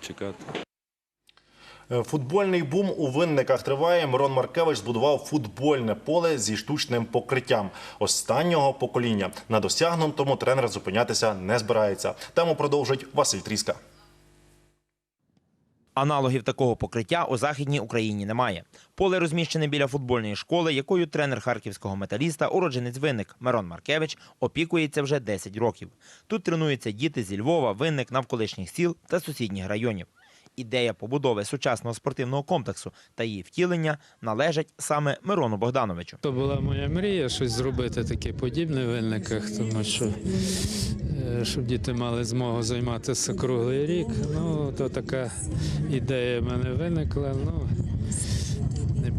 чекати, чекати. Футбольний бум у винниках триває. Мирон Маркевич збудував футбольне поле зі штучним покриттям останнього покоління. На досягнутому тренер зупинятися не збирається. Тему продовжить Василь Тріска. Аналогів такого покриття у західній Україні немає. Поле розміщене біля футбольної школи, якою тренер харківського металіста, уродженець винник Мирон Маркевич, опікується вже 10 років. Тут тренуються діти зі Львова, винник навколишніх сіл та сусідніх районів. Ідея побудови сучасного спортивного комплексу та її втілення належать саме Мирону Богдановичу. То була моя мрія щось зробити таке подібне в Винниках, тому що щоб діти мали змогу займатися круглий рік. Ну, то така ідея в мене виникла. Ну,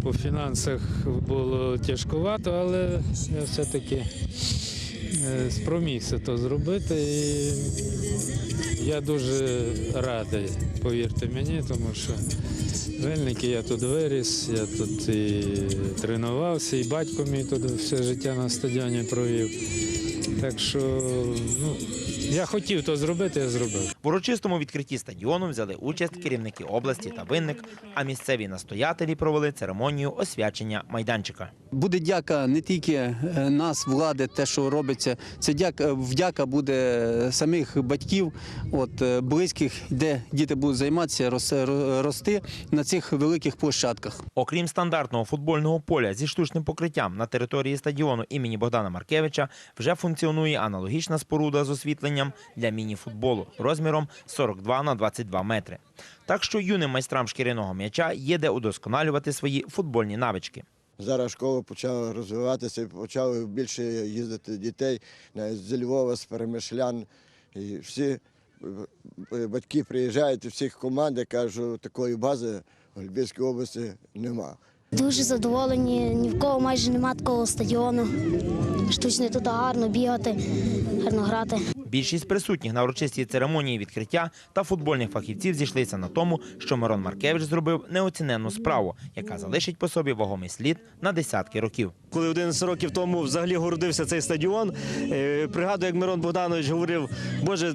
по фінансах було тяжкувато, але я все-таки е, спромігся то зробити. І я дуже радий, повірте мені, тому що Винники я тут виріс, я тут і тренувався, і батько мій тут все життя на стадіоні провів. Так що ну, я хотів то зробити, я зробив. В урочистому відкритті стадіону взяли участь керівники області та винник, а місцеві настоятелі провели церемонію освячення майданчика. Буде дяка не тільки е, нас, влади, те, що робиться. Це дяка, вдяка буде самих батьків, от е, близьких, де діти будуть займатися, рос- рости на цих великих площадках. Окрім стандартного футбольного поля зі штучним покриттям на території стадіону імені Богдана Маркевича вже функціонує аналогічна споруда з освітленням для міні-футболу розміром 42 на 22 метри. Так що юним майстрам шкіряного м'яча є де удосконалювати свої футбольні навички. Зараз школа почала розвиватися, почали більше їздити дітей навіть з Львова, з Перемишлян. І всі е, батьки приїжджають і всіх команд, я кажу, такої бази в Львівській області нема. Дуже задоволені, ні в кого майже немає такого стадіону. Штучно тут гарно бігати, гарно грати. Більшість присутніх на урочистій церемонії відкриття та футбольних фахівців зійшлися на тому, що Мирон Маркевич зробив неоціненну справу, яка залишить по собі вагомий слід на десятки років. Коли 11 років тому взагалі городився цей стадіон, е, пригадую, як Мирон Богданович говорив, Боже,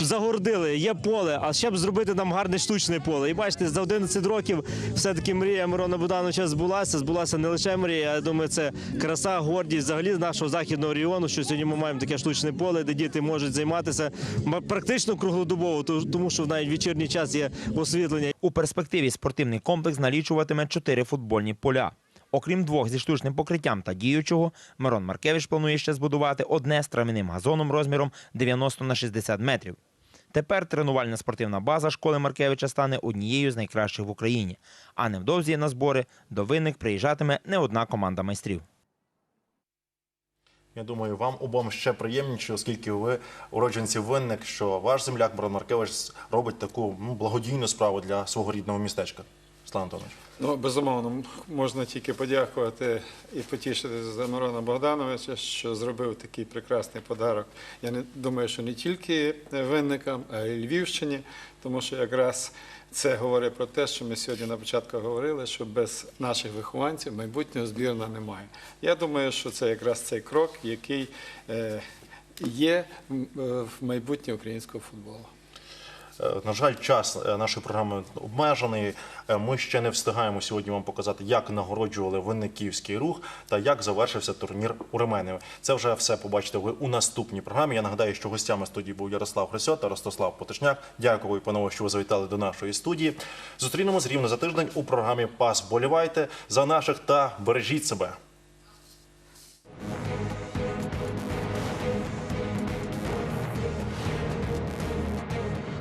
загородили, є поле, а ще б зробити нам гарне штучне поле. І бачите, за 11 років все-таки мрія Мирона Богдановича збулася. Збулася не лише мрія, я думаю, це краса, гордість взагалі нашого західного регіону, що сьогодні ми маємо таке штучне поле, де діти можуть займатися практично круглодобово, то- тому що навіть вечірній час є освітлення. У перспективі спортивний комплекс налічуватиме чотири футбольні поля. Окрім двох зі штучним покриттям та діючого, Мирон Маркевич планує ще збудувати одне з трав'яним газоном розміром 90 на 60 метрів. Тепер тренувальна спортивна база школи Маркевича стане однією з найкращих в Україні. А невдовзі на збори до винник приїжджатиме не одна команда майстрів. Я думаю, вам обом ще приємніше, оскільки ви уродженці винник, що ваш земляк Мирон Маркевич робить таку ну, благодійну справу для свого рідного містечка. Слава Антонович. Ну, безумовно, можна тільки подякувати і потішити за Мирона Богдановича, що зробив такий прекрасний подарок. Я не думаю, що не тільки винникам, а й Львівщині, тому що якраз це говорить про те, що ми сьогодні на початку говорили, що без наших вихованців майбутнього збірна немає. Я думаю, що це якраз цей крок, який е, є е, в майбутнє українського футболу. Е, На жаль, час е, нашої програми обмежений. Е, Ми ще не встигаємо сьогодні вам показати, як нагороджували винниківський рух та як завершився турнір у Ременеві. Це вже все побачите ви у наступній програмі. Я нагадаю, що гостями студії був Ярослав Хрисьо та Ростислав Потишняк. Дякую, панове, що ви завітали до нашої студії. Зустрінемось рівно за тиждень у програмі Пас болівайте за наших та бережіть себе.